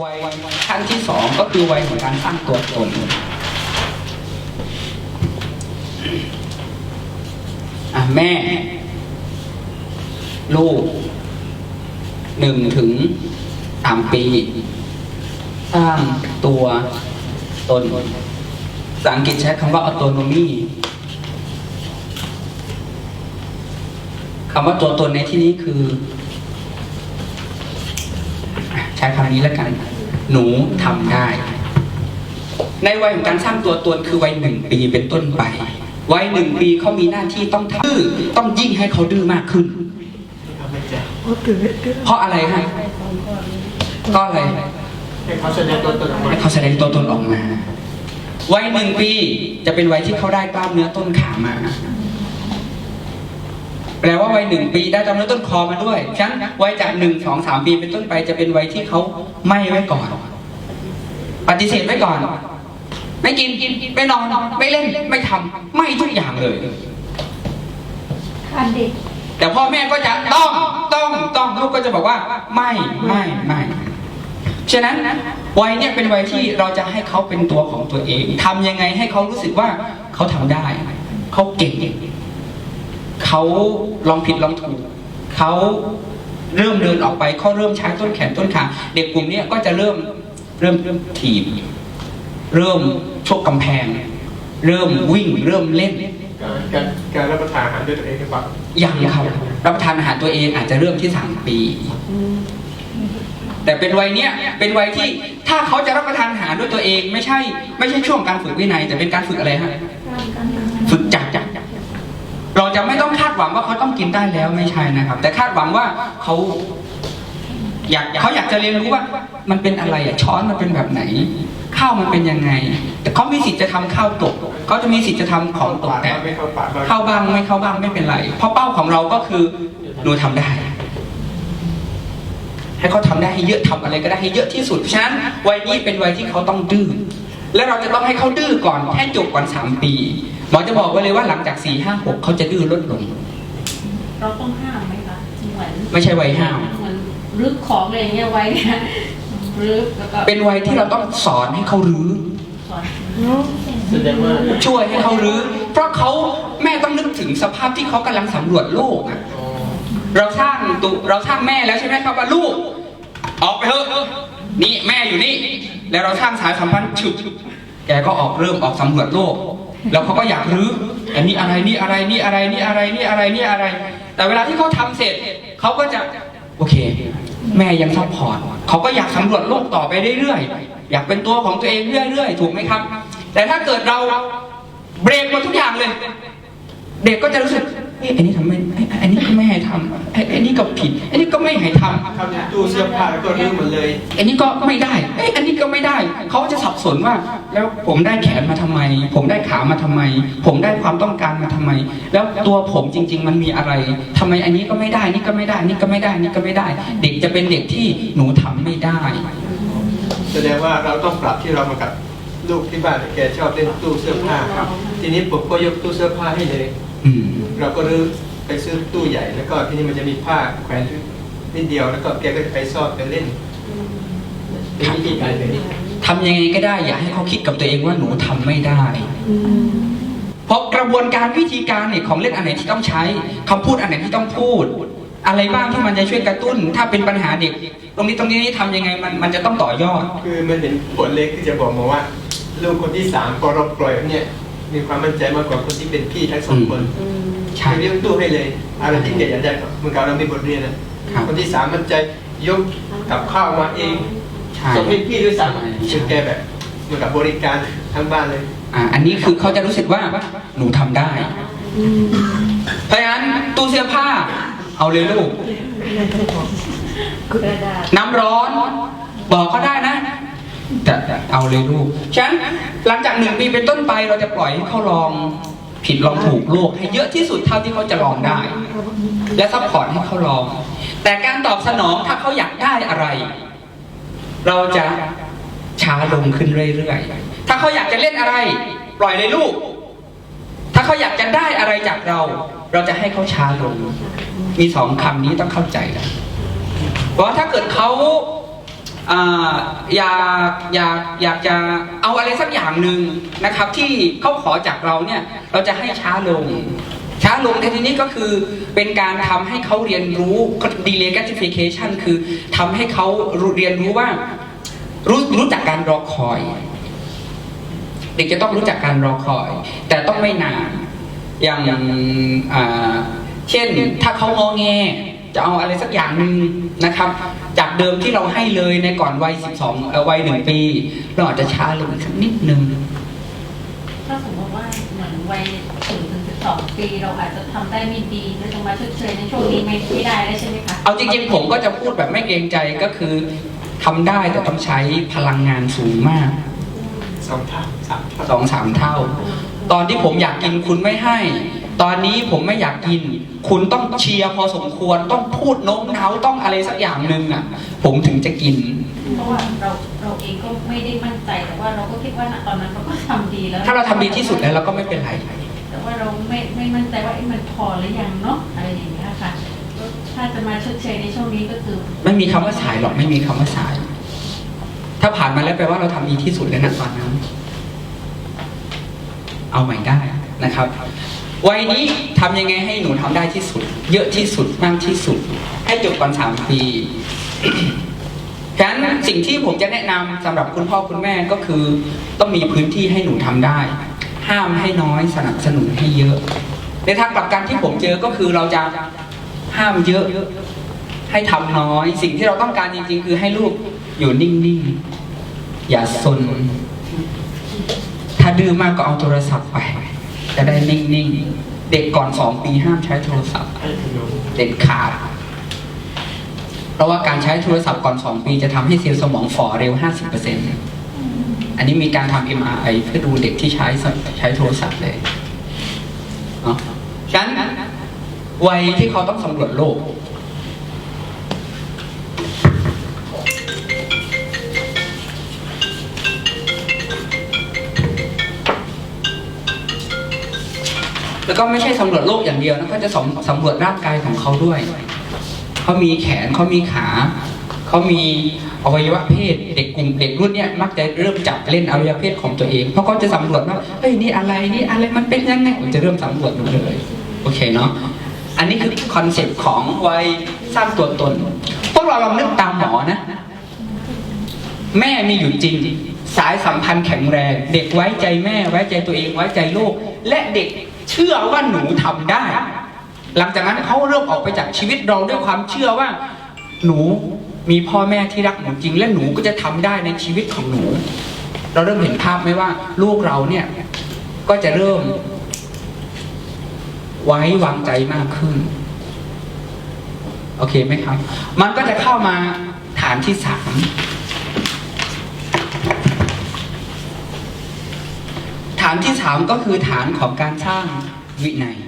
วัยขั้นที่สองก็คือวัยของการสร้างตัวตนอะแม่ ลูกหนึ่งถึงสามปี สร้างตัวตนภาษาอังกฤษใช้คำว่า autonomy คำว่าตัวตนในที่นี้คือ ช้คำนี้แล้วกัน หนูทำได้ ในวัยของการสร้างตัวตนคือวัยหนึ่งปีเป็นต้นไป วัยหนึ่งปีเขามีหน้าที่ต้องทำดื้อต้องยิ่งให้เขาดื้อมากขึ้น เพราะอะไรฮะก็อะไรให้เขาแสดงตัวตนออกมาให้เขาแสดงตัวตนออกมาวัยหนึ่งปีจะเป็นวัยที่เขาได้กล้ามเนื้อต้นขามา แปลว่าวัยหนึ่งปีได้กล้ามเนื้อต้นคอมาด้วยฉะนั้นวัยจากหนึ่งสองสามปีเป็นต้นไปจะเป็นวัยที่เขาไม่ไว้ก่อน ปฏิเสธไว้ก่อน ไม่กินไม่นอนไม่เล่นไม่ทำไม่ทุกอย่างเลยอันเด็กแต่พ่อแม่ก็จะต้องต้องต้องลูกก็จะบอกว่า ไม่ไม่ไม่ฉะนั้นวัยเนี่ยเป็นวัยที่เราจะให้เขาเป็นตัวของตัวเองทำยังไงให้เขารู้สึกว่าเขาทำได้ เขาเก่ง เขาลองผิดลองถูกเขาเริ่มเดินออกไปเขาเริ่มใช้ต้นแขนต้นขาเด็กกลุ่มเนี้ยก็จะเริ่มเริ่มเริ่มถีบ เริ่มชกกำแพง เริ่มวิ่งเริ่มเล่นการการการรับประทานอาหารด้วยตัวเองหรือเปล่ายังครับรับประทานอาหารตัวเองอาจจะเริ่มที่สามปี แต่เป็นวัยเนี้ยเป็นวัยที่ถ้าเขาจะรับประทานอาหารด้วยตัวเอง ไม่ใช่ ไม่ใช่ช่วงการฝึกวินัยแต่เป็นการฝึกอะไรฮะ การการทำ ฝึกจักจักเรา จะไม่ต้องคาดหวังว่าเขาต้องกินได้แล้วไม่ใช่นะครับ แต่คาดหวังว่าเขาอยากเขาอยากจะเรียนรู้ว่ามันเป็นอะไรอะช้อนมันเป็นแบบไหน ข้าวมันเป็นยังไง แต่เขามีสิทธิ์จะทำข้าวตกเขาจะมีสิทธิ์จะทำของตกแต่เข้าบ้างไม่เข้าบ้างไม่เป็นไร เพราะเป้าของเราก็คือหนูทำได้ ให้เขาทำได้ให้เยอะทำอะไรก็ได้ให้เยอะที่สุดฉะนั้นวัยนี้เป็นวัยที่เขาต้องดื้อและเราจะต้องให้เขาดื้อก่อนให้จบก่อนสามปี หมอจะบอกไว้เลยว่าหลังจากสี่ห้าหกเขาจะดื้อลดลง เราต้องห้ามไหมคะเหมือนไม่ใช่วัยห้าม เหมือนรึกของอะไรอย่างเงี้ยไว้เนี่ยรึกแล้วก็เป็นวัยที่เราต้องสอนให้เขารื้อ สอนแสดงว่าช่วยให้เขารื้อ เพราะเขาแม่ต้องนึกถึงสภาพที่เขากำลังสำรวจโลกอะอ๋อเราสร้างตุเราสร้างแม่แล้วใช่ไหมครับว่าลูก ออกไปเถอะนี่แม่อยู่นี่ แล้วเราสร้างสายสัมพันธ์ฉุดแกก็ออกเริ่มออกสำรวจโลก แล้วเขาก็อยากรื้ออันนี้อะไรนี่อะไรนี่อะไรนี่อะไรนี่อะไรนี่อะไร แต่เวลาที่เขาทำเสร็จเขาก็จะโอเค แม่ยังซัพพอร์ตเขาก็อยากสำรวจโลกต่อไปเรื่อยๆอยากเป็นตัวของตัวเองเรื่อยๆถูกไหมครับ แต่ถ้าเกิดเราเบรกหมดทุกอย่างเลย เด็กก็จะรู้สึก เอ๊ะอันนี้ทำไมไอ้อันนี้ก็ไม่ให้ทำไอ้ไอ้นี่ก็ผิดไอ้นี่ก็ไม่ให้ทำทำในตู้เสื้อผ้าแล้วก็รื้อหมดเลย อันนี้ก็ไม่ได้ เอ้ยอันนี้ก็ไม่ได้ เขาจะสับสนว่า แล้วผมได้แขนมาทำไม ผมได้ขามาทำไม ผมได้ความต้องการมาทำไม แล้วตัวผมจริง ๆ มันมีอะไรทำไมอันนี้ก็ไม่ได้ นี่ก็ไม่ได้ นี่ก็ไม่ได้ นี่ก็ไม่ได้ เด็กจะเป็นเด็กที่หนูทำไม่ได้ แสดงว่าเราต้องปรับที่เรามากับ ลูกที่บ้านแกชอบเล่นตู้เสื้อผ้าครับ ทีนี้ผมก็ยกตู้เสื้อผ้าให้เลย อืมเราก็รื้อไปซื้อตู้ใหญ่ แล้วก็ทีนี้มันจะมีผ้าแขวนนิดเดียวแล้วก็แกก็จะไปซ่อนไปเล่นเป็นวิธีการแบบนี้ทำยังไงก็ได้อย่าให้เขาคิดกับตัวเองว่าหนูทำไม่ได้ เพราะกระบวนการวิธีการเนี่ยของเล่นอันไหนที่ต้องใช้คำพูดอันไหนที่ต้องพูด อะไรบ้างที่มันจะช่วยกระตุ้น ถ้าเป็นปัญหาเด็ก ตรงนี้ตรงนี้นี่ทำยังไงมันมันจะต้องต่อยอด คือมันเห็นผลเล็กที่จะบอกมาว่าลูกคนที่สามพอเราปล่อยแบบเนี่ยมีความมั่นใจมากกว่าคนที่เป็นพี่ทั้งสองคนใช่เรียกตู้ให้เลยอะไรที่เด็กอยากได้ก็เหมือนกับเรามีบทเรียนนะครับคนที่สามมั่นใจยกกับข้าวมาเองใช่ส่งให้พี่ด้วยซ้ำใช่คือแกแบบเหมือนกับบริการทั้งบ้านเลย อ่า อันนี้คือเขาจะรู้สึกว่าหนูทำได้เพราะฉะนั้นตู้เสื้อผ้า เอาเลยลูกกระดาษน้ำร้อน บอกก็ได้นะแต่แต่เอาเลยลูกฉะนั้นหลังจากหนึ่งปีเป็นต้นไปเราจะปล่อยให้เขาลองผิดลองถูกโลกให้เยอะที่สุดเท่าที่เขาจะลองได้ และซัพพอร์ตให้เขาลอง แต่การตอบสนองถ้าเขาอยากได้อะไร เราจะช้าลงขึ้นเรื่อยๆ ถ้าเขาอยากจะเล่นอะไร ปล่อยเลยลูกถ้าเขาอยากจะได้อะไรจากเรา เราจะให้เขาช้าลง มีสองคำนี้ต้องเข้าใจนะเพราะถ้าเกิดเขาอยากอยากอยากจะเอาอะไรสักอย่างหนึ่งนะครับ ที่เขาขอจากเราเนี่ย เราจะให้ช้าลง ช้าลงในที่นี้ก็คือเป็นการทำให้เขาเรียนรู้ delay gratification คือทำให้เขาเรียนรู้ว่ารู้รู้จักการรอคอย เด็กจะต้องรู้จักการรอคอย แต่ต้องไม่นานอย่างอ่าเช่นถ้าเขางอแงจะเอาอะไรสักอย่างหนึ่งนะครับ จากเดิมที่เราให้เลยในก่อนวัย 12เอ่อวัยหนึ่งปี เราอาจจะช้าลงสักนิดนึงถ้าสมมติว่าเหมือนวัยถึงถึงสิบสองปีเราอาจจะทำได้ไม่ดีเราจะมาชดเชยในช่วงนี้ไม่ไม่ได้แล้วใช่ไหมคะเอาจริงๆผมก็จะพูดแบบไม่เกรงใจก็คือทำได้แต่ต้องใช้พลังงานสูงมาก สองเท่าสามเท่าสองสามเท่า ตอนที่ผมอยากกินคุณไม่ให้ ตอนนี้ผมไม่อยากกิน คุณต้องเชียร์พอสมควรต้องพูดโน้มน้าวต้องอะไรสักอย่างหนึ่งอะ ผมถึงจะกิน เพราะว่าเราเราเองก็ไม่ได้มั่นใจแต่ว่าเราก็คิดว่าณตอนนั้นเราก็ทำดีแล้วถ้าเราทำดีที่สุดแล้วเราก็ไม่เป็นไร แต่ว่าเราไม่ไม่มั่นใจว่าเอ๊ะมันพอหรือยังเนาะอะไรอย่างเงี้ยค่ะก็ถ้าจะมาชดเชยในช่วงนี้ก็คือ ไม่มีคำว่าสายหรอกไม่มีคำว่าสาย ถ้าผ่านมาแล้วแปลว่าเราทำดีที่สุดแล้วนะตอนนั้น เอาใหม่ได้นะครับ วัยนี้ทำยังไงให้หนูทำได้ที่สุด เยอะที่สุดมากที่สุด ให้จบก่อนสามปีฉะนั้นสิ่งที่ผมจะแนะนำสำหรับคุณพ่อคุณแม่ก็คือ ต้องมีพื้นที่ให้หนูทำได้ ห้ามให้น้อยสนับสนุนให้เยอะ ในทางกลับกันที่ผมเจอก็คือเราจะห้ามเยอะให้ทำน้อย สิ่งที่เราต้องการจริง ๆ คือให้ลูก อยู่นิ่งๆ อย่าซนถ้าดื้อมากก็เอาโทรศัพท์ไป จะได้นิ่งๆ เด็กก่อนสองปีห้ามใช้โทรศัพท์ เด็ดขาด เพราะว่าการใช้โทรศัพท์ก่อน2ปีจะทำให้เซลล์สมองฝ่อเร็ว50%อันนี้มีการทำ MRI เพื่อดูเด็กที่ใช้ใช้โทรศัพท์เลยเนาะฉะนั้นวัยที่เขาต้องสำรวจโลก แล้วก็ไม่ใช่สำรวจโลกอย่างเดียวนะก็จะสำสำรวจร่างกายของเขาด้วย เขามีแขนเขามีขา เขามีอวัยวะเพศเด็กกลุ่มเด็กรุ่นเนี้ยมักจะเริ่มจับเล่นอวัยวะเพศของตัวเอง เพราะเขาจะสำรวจว่าเฮ้ยนี่อะไรนี่อะไรมันเป็นยังไงผมจะเริ่มสำรวจดูเลยโอเคเนาะอันนี้คือคอนเซ็ปต์ของวัยสร้างตัวตนพวกเราลองนึกตามหมอนะ แม่มีอยู่จริง สายสัมพันธ์แข็งแรง เด็กไว้ใจแม่ไว้ใจตัวเองไว้ใจลูกและเด็ก เชื่อว่าหนูทำได้ หลังจากนั้นเขาเริ่มออกไปจากชีวิตเราด้วยความเชื่อว่า หนูมีพ่อแม่ที่รักหนูจริง และหนูก็จะทำได้ในชีวิตของหนู เราเริ่มเห็นภาพไหมว่า ลูกเราเนี่ย ก็จะเริ่ม ไว้วางใจมากขึ้น โอเคไหมครับ มันก็จะเข้ามาฐานที่สามานที่สามก็คือฐานของการสร้างวินัย